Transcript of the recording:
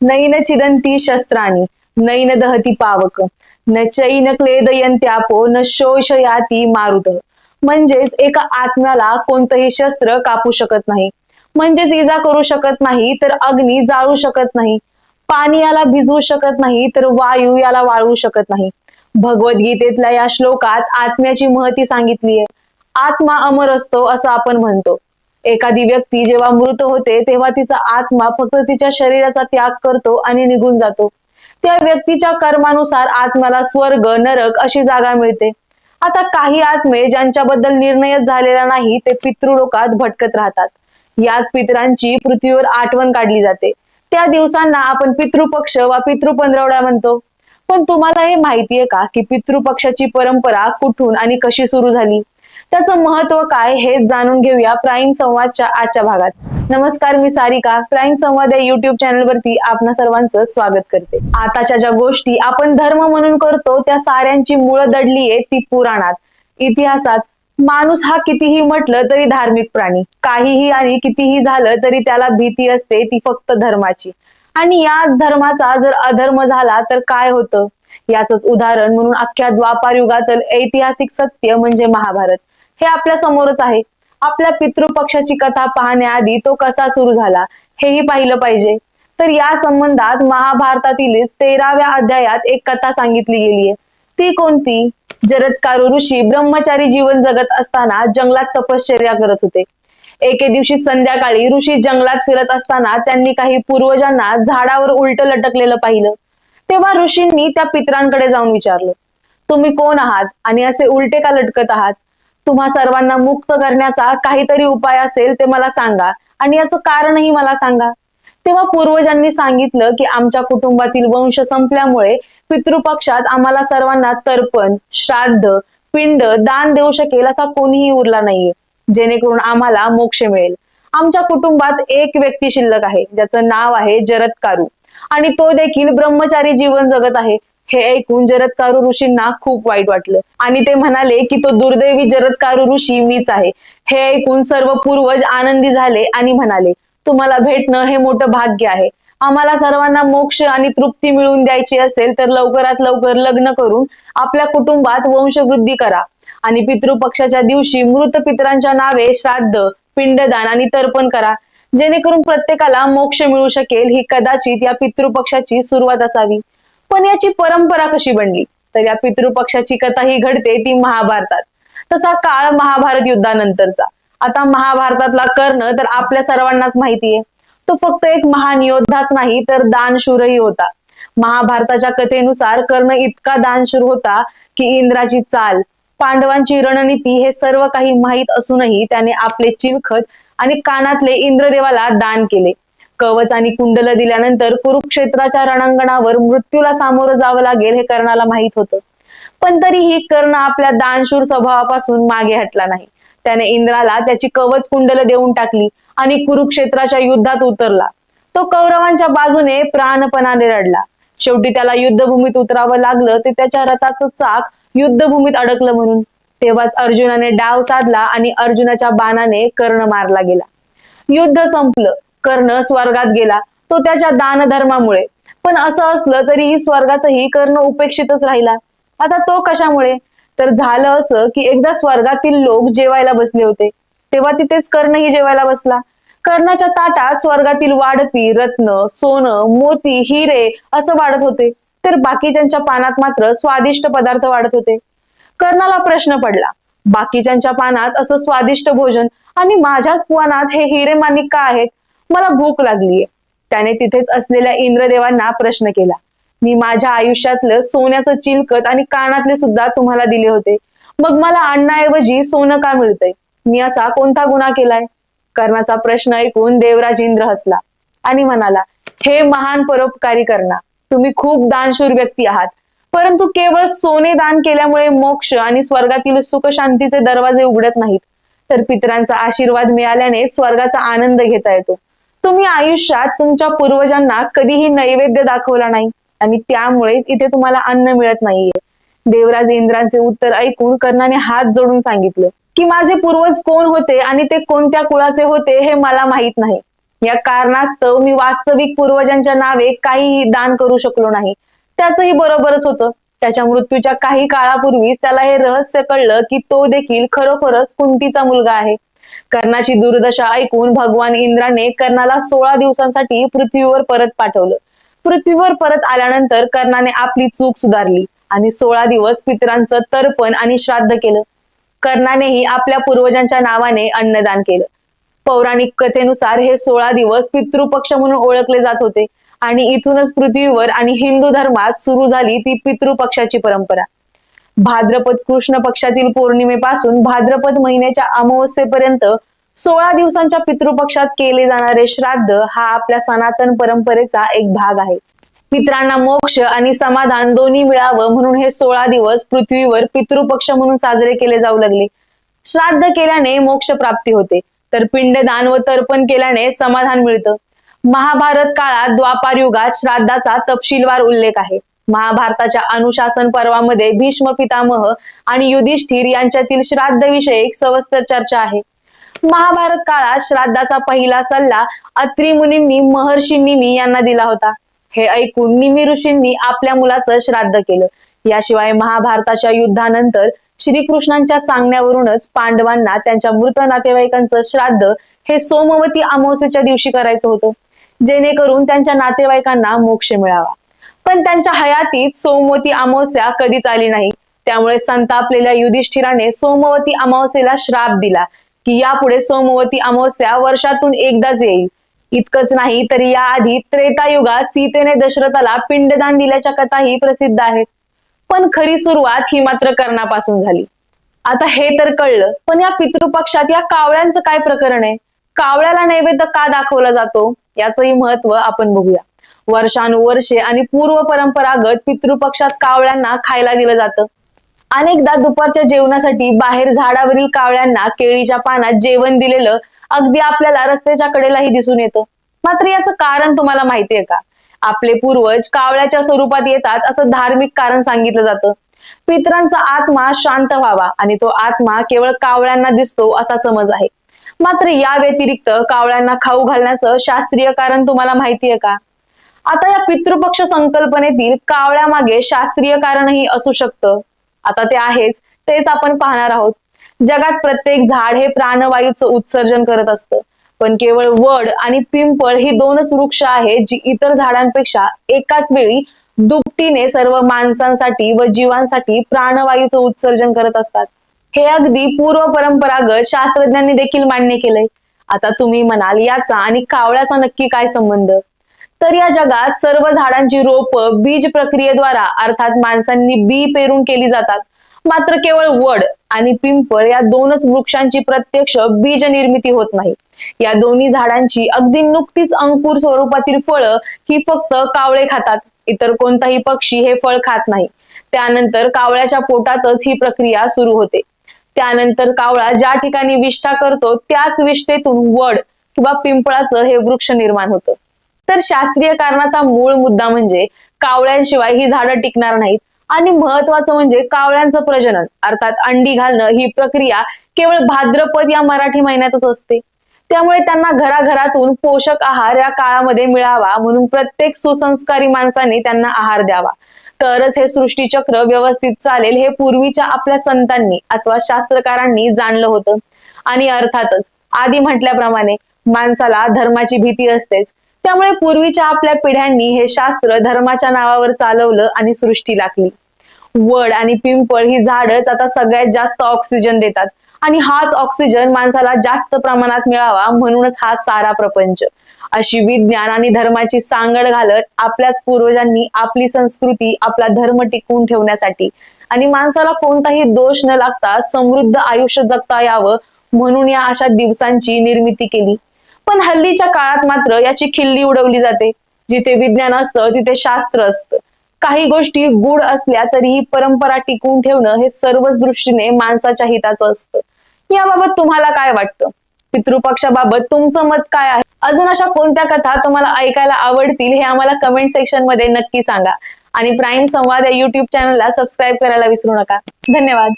नैन चिदंती शस्त्राणी नैन दहती पावक न चैन क्लेदयंत्यापो न शोषयाती मारुत. म्हणजेच एका आत्म्याला कोणतंही शस्त्र कापू शकत नाही. म्हणजेच इजा करू शकत नाही तर अग्नी जाळू शकत नाही. पाणी याला भिजवू शकत नाही तर वायू याला वाळवू शकत नाही. भगवद्गीतेतल्या या श्लोकात आत्म्याची महती सांगितली आहे आत्मा अमर असतो असं आपण म्हणतो. एखादी व्यक्ती जेव्हा मृत होते तेव्हा तिचा आत्मा फक्त तिच्या शरीराचा त्याग करतो आणि निघून जातो. त्या व्यक्तीच्या कर्मानुसार आत्म्याला स्वर्ग नरक अशी जागा मिळते. आता काही आत्मे ज्यांच्याबद्दल निर्णयच झालेला नाही ते पितृलोकात भटकत राहतात. याच पितरांची पृथ्वीवर आठवण काढली जाते. त्या दिवसांना आपण पितृपक्ष वा पितृपंधरवडा म्हणतो. पण तुम्हाला हे माहितीये का की पितृपक्षाची परंपरा कुठून आणि कशी सुरू झाली? त्याचं महत्त्व काय हे जाणून घेऊया प्राईम संवादच्या आजच्या भागात. नमस्कार मी सारिका. प्राईम संवाद या युट्यूब चॅनल वरती आपण सर्वांचं स्वागत करते. आताच्या ज्या गोष्टी आपण धर्म म्हणून करतो त्या साऱ्यांची मुळं आहे ती पुराणात. इतिहासात माणूस हा कितीही म्हटलं तरी धार्मिक प्राणी. काहीही आणि कितीही झालं तरी त्याला भीती असते ती फक्त धर्माची. आणि या धर्माचा जर अधर्म झाला तर काय होतं? याच उदाहरण म्हणून अख्ख्या द्वापार युगातील ऐतिहासिक सत्य म्हणजे महाभारत. हे आपल्या समोरच आहे. आपल्या पितृपक्षाची कथा पाहण्याआधी तो कसा सुरू झाला हेही पाहिलं पाहिजे. तर या संबंधात महाभारतातील तेराव्या अध्यायात एक कथा सांगितली गेली आहे. ती कोणती? जरत्कारो ऋषी ब्रह्मचारी जीवन जगत असताना जंगलात तपश्चर्या करत होते. एके दिवशी संध्याकाळी ऋषी जंगलात फिरत असताना त्यांनी काही पूर्वजांना झाडावर उलट लटकलेलं पाहिलं. तेव्हा ऋषींनी त्या पित्रांकडे जाऊन विचारलं तुम्ही कोण आहात आणि असे उलटे का लटकत आहात? तुम्हा सर्वांना मुक्त करण्याचा काहीतरी उपाय असेल ते मला सांगा. आणि याचं कारणही मला सांगा. तेव्हा पूर्वजांनी सांगितलं की आमच्या कुटुंबातील वंश संपल्यामुळे पितृपक्षात आम्हाला सर्वांना तर्पण श्राद्ध पिंड दान देऊ शकेल असा कोणीही उरला नाहीये. जेणेकरून आम्हाला मोक्ष मिळेल. आमच्या कुटुंबात एक व्यक्ती शिल्लक आहे. ज्याचं नाव आहे जरत्कारू आणि तो देखील ब्रह्मचारी जीवन जगत आहे. हे ऐकून जरदकारू ऋषींना खूप वाईट वाटलं. आणि ते म्हणाले की तो दुर्दैवी जरदकारू ऋषी मीच आहे. हे ऐकून सर्व पूर्वज आनंदी झाले आणि म्हणाले तुम्हाला भेटणं हे मोठं भाग्य आहे. आम्हाला सर्वांना मोक्ष आणि तृप्ती मिळवून द्यायची असेल तर लवकरात लवकर लग्न करून आपल्या कुटुंबात वंशवृद्धी करा. आणि पितृपक्षाच्या दिवशी मृत पितरांच्या नावे श्राद्ध पिंडदान आणि तर्पण करा. जेणेकरून प्रत्येकाला मोक्ष मिळू शकेल ही कदाचित या पितृपक्षाची सुरुवात असावी. पण याची परंपरा कशी बनली? तर या पितृपक्षाची कथा ही घडते ती महाभारतात. तसा काळ महाभारत युद्धानंतरचा. आता महाभारतातला कर्ण तर आपल्या सर्वांनाच माहितीये. तो फक्त एक महान योद्धाच नाही तर दानशूरही होता. महाभारताच्या कथेनुसार कर्ण इतका दानशूर होता की इंद्राची चाल पांडवांची रणनीती हे सर्व काही माहीत असूनही त्याने आपले चिलखत आणि कानातले इंद्रदेवाला दान केले. कवच आणि कुंडल दिल्यानंतर कुरुक्षेत्राच्या रणांगणावर मृत्यूला सामोरं जावं लागेल हे कर्णाला माहीत होतं. पण तरीही कर्ण आपल्या दानशूर स्वभावापासून मागे हटला नाही. त्याने इंद्राला त्याची कवच कुंडल देऊन टाकली आणि कुरुक्षेत्राच्या युद्धात उतरला. तो कौरवांच्या बाजूने प्राणपणाने रडला. शेवटी त्याला युद्धभूमीत उतरावं लागलं ते त्याच्या रथाचं चाक युद्धभूमीत अडकलं म्हणून. तेव्हाच अर्जुनाने डाव साधला आणि अर्जुनाच्या बाणाने कर्ण मारला गेला. युद्ध संपलं. कर्ण स्वर्गात गेला तो त्याच्या दानधर्मामुळे. पण असं असलं तरीही स्वर्गातही कर्ण उपेक्षितच राहिला. आता तो कशामुळे? तर झालं असं की एकदा स्वर्गातील लोक जेवायला बसले होते. तेव्हा तिथेच कर्णही जेवायला बसला. कर्णाच्या ताटात स्वर्गातील वाढपी रत्न सोनं मोती हिरे असं वाढत होते. तर बाकीच्यांच्या पानात मात्र स्वादिष्ट पदार्थ वाढत होते. कर्णाला प्रश्न पडला बाकीच्यांच्या पानात असं स्वादिष्ट भोजन आणि माझ्याच पानात हे हिरे माणिक का आहेत? मला भूक लागलीये. त्याने तिथेच असलेल्या इंद्रदेवांना प्रश्न केला. मी माझ्या आयुष्यातलं सोन्याचं चिलकत आणि कानातले सुद्धा तुम्हाला दिले होते. मग मला अन्नाऐवजी सोनं का मिळतंय? मी असा कोणता गुन्हा केलाय? कर्णाचा प्रश्न ऐकून देवराज इंद्र हसला आणि म्हणाला हे महान परोपकारी कर्णा तुम्ही खूप दानशूर व्यक्ती आहात. परंतु केवळ सोने दान केल्यामुळे मोक्ष आणि स्वर्गातील सुख शांतीचे दरवाजे उघडत नाहीत. तर पितरांचा आशीर्वाद मिळाल्याने स्वर्गाचा आनंद घेता येतो. तुम्ही आयुष्यात तुमच्या पूर्वजांना कधीही नैवेद्य दाखवला नाही. आणि त्यामुळे इथे तुम्हाला अन्न मिळत नाहीये. देवराज इंद्रांचे उत्तर ऐकून कर्णाने हात जोडून सांगितलं की माझे पूर्वज कोण होते आणि ते कोणत्या कुळाचे होते हे मला माहीत नाही. या कारणास्तव मी वास्तविक पूर्वजांच्या नावे काहीही दान करू शकलो नाही. त्याचंही बरोबरच होतं. त्याच्या मृत्यूच्या काही काळापूर्वीच त्याला हे रहस्य कळलं की तो देखील खरोखरच कुंतीचा मुलगा आहे. कर्णाची दुर्दशा ऐकून भगवान इंद्राने कर्णाला सोळा दिवसांसाठी पृथ्वीवर परत पाठवलं. पृथ्वीवर परत आल्यानंतर कर्णाने आपली चूक सुधारली आणि सोळा दिवस पितरांचं तर्पण आणि श्राद्ध केलं. कर्णानेही आपल्या पूर्वजांच्या नावाने अन्नदान केलं. पौराणिक कथेनुसार हे सोळा दिवस पितृपक्ष म्हणून ओळखले जात होते आणि इथूनच पृथ्वीवर आणि हिंदू धर्मात सुरू झाली ती पितृपक्षाची परंपरा. भाद्रपद कृष्ण पक्षातील पौर्णिमेपासून भाद्रपद महिन्याच्या अमावस्येपर्यंत सोळा दिवसांच्या पितृपक्षात केले जाणारे श्राद्ध हा आपल्या सनातन परंपरेचा एक भाग आहे. पित्रांना मोक्ष आणि समाधान दोन्ही मिळावं म्हणून हे सोळा दिवस पृथ्वीवर पितृपक्ष म्हणून साजरे केले जाऊ लागले. श्राद्ध केल्याने मोक्ष प्राप्ती होते. तर पिंडदान व तर्पण केल्याने समाधान मिळतं. महाभारत काळात द्वापार युगात श्राद्धाचा तपशीलवार उल्लेख आहे. महाभारताच्या अनुशासन पर्वामध्ये भीष्म पितामह आणि युधिष्ठिर यांच्यातील श्राद्ध विषयक सविस्तर चर्चा आहे. महाभारत काळात श्राद्धाचा पहिला सल्ला अत्रि मुनींनी महर्षी निमी यांना दिला होता. हे ऐकून निमी ऋषींनी आपल्या मुलाचं श्राद्ध केलं. याशिवाय महाभारताच्या युद्धानंतर श्रीकृष्णांच्या सांगण्यावरूनच पांडवांना त्यांच्या मृत नातेवाईकांचं श्राद्ध हे सोमवती अमावस्येच्या दिवशी करायचं होतं. जेणेकरून त्यांच्या नातेवाईकांना मोक्ष मिळावा. पण त्यांच्या हयातीत सोमवती अमावस्या कधीच आली नाही. त्यामुळे संतापलेल्या युधिष्ठिराने सोमवती अमावस्येला श्राप दिला की यापुढे सोमवती अमावस्या वर्षातून एकदाच येईल. इतकंच नाही तर याआधी त्रेतायुगात सीतेने दशरथाला पिंडदान दिल्याच्या कथाही प्रसिद्ध आहेत. पण खरी सुरुवात ही मात्र कर्णापासून झाली. आता हे तर कळलं पण या पितृपक्षात या कावळ्यांचं काय प्रकरण आहे? कावळ्याला नैवेद्य का दाखवला जातो? याचंही महत्त्व आपण बघूया. वर्षानुवर्षे आणि पूर्व परंपरागत पितृपक्षात कावळ्यांना खायला दिलं जातं. अनेकदा दुपारच्या जेवणासाठी बाहेर झाडावरील कावळ्यांना केळीच्या पानात जेवण दिलेलं अगदी आपल्याला रस्त्याच्या कडेलाही दिसून येतं. मात्र याचं कारण तुम्हाला माहितीये का? आपले पूर्वज कावळ्याच्या स्वरूपात येतात असं धार्मिक कारण सांगितलं जातं. पितरांचा आत्मा शांत व्हावा आणि तो आत्मा केवळ कावळ्यांना दिसतो असा समज आहे. मात्र या व्यतिरिक्त कावळ्यांना खाऊ घालण्याचं शास्त्रीय कारण तुम्हाला माहितीये का? आता या पितृपक्ष संकल्पनेतील कावळ्यामागे शास्त्रीय कारणही असू शकतं. आता ते आहेच तेच आपण पाहणार आहोत. जगात प्रत्येक झाड हे प्राणवायूचं उत्सर्जन करत असतं. पण केवळ वड आणि पिंपळ ही दोनच वृक्ष आहेत जी इतर झाडांपेक्षा एकाच वेळी दुपटीने सर्व माणसांसाठी व जीवांसाठी प्राणवायूचं उत्सर्जन करत असतात. हे अगदी पूर्व परंपरागत शास्त्रज्ञांनी देखील मान्य केलंय. आता तुम्ही म्हणाल याचा आणि कावळ्याचा नक्की काय संबंध? तर या जगात सर्व झाडांची रोप बीज प्रक्रियेद्वारा अर्थात माणसांनी बी पेरून केली जातात. मात्र केवळ वड आणि पिंपळ या दोनच वृक्षांची प्रत्यक्ष बीज निर्मिती होत नाही. या दोन्ही झाडांची अगदी नुकतीच अंकुर स्वरूपातील फळं ही फक्त कावळे खातात. इतर कोणताही पक्षी हे फळ खात नाही. त्यानंतर कावळ्याच्या पोटातच ही प्रक्रिया सुरू होते. त्यानंतर कावळा ज्या ठिकाणी विष्ठा करतो त्याच विष्ठेतून वड किंवा पिंपळाचं हे वृक्ष निर्माण होतं. तर शास्त्रीय कारणाचा मूळ मुद्दा म्हणजे कावळ्यांशिवाय ही झाडं टिकणार नाहीत. आणि महत्वाचं म्हणजे कावळ्यांचं प्रजनन अर्थात अंडी घालणं ही प्रक्रिया केवळ भाद्रपद या मराठी महिन्यातच असते. त्यामुळे त्यांना घराघरातून पोषक आहार या काळामध्ये मिळावा म्हणून प्रत्येक सुसंस्कारी माणसाने त्यांना आहार द्यावा. तरच हे सृष्टीचक्र व्यवस्थित चालेल हे पूर्वीच्या आपल्या संतांनी अथवा शास्त्रकारांनी जाणलं होतं. आणि अर्थातच आधी म्हटल्याप्रमाणे माणसाला धर्माची भीती असतेच. त्यामुळे पूर्वीच्या आपल्या पिढ्यांनी हे शास्त्र धर्माच्या नावावर चालवलं आणि सृष्टी लागली. वड आणि पिंपळ ही झाडच आता सगळ्यात जास्त ऑक्सिजन देतात. आणि हाच ऑक्सिजन माणसाला जास्त प्रमाणात मिळावा म्हणूनच हा सारा प्रपंच. अशी विज्ञान आणि धर्माची सांगड घालत आपल्याच पूर्वजांनी आपली संस्कृती आपला धर्म टिकवून ठेवण्यासाठी. आणि माणसाला कोणताही दोष न लागता समृद्ध आयुष्य जगता यावं म्हणून या अशा दिवसांची निर्मिती केली. पण हल्लीच्या काळात मात्र याची खिल्ली उडवली जाते. जिथे विज्ञान असतं तिथे शास्त्र असतं. काही गोष्टी गुढ असल्या तरीही परंपरा टिकवून ठेवणं हे सर्वच दृष्टीने माणसाच्या हिताचं असतं. याबाबत तुम्हाला काय वाटतं? पितृपक्षाबाबत तुमचं मत काय आहे? अजून अशा कोणत्या कथा तुम्हाला ऐकायला आवडतील हे आम्हाला कमेंट सेक्शनमध्ये नक्की सांगा. आणि प्राईम संवाद या युट्यूब चॅनलला सबस्क्राईब करायला विसरू नका. धन्यवाद.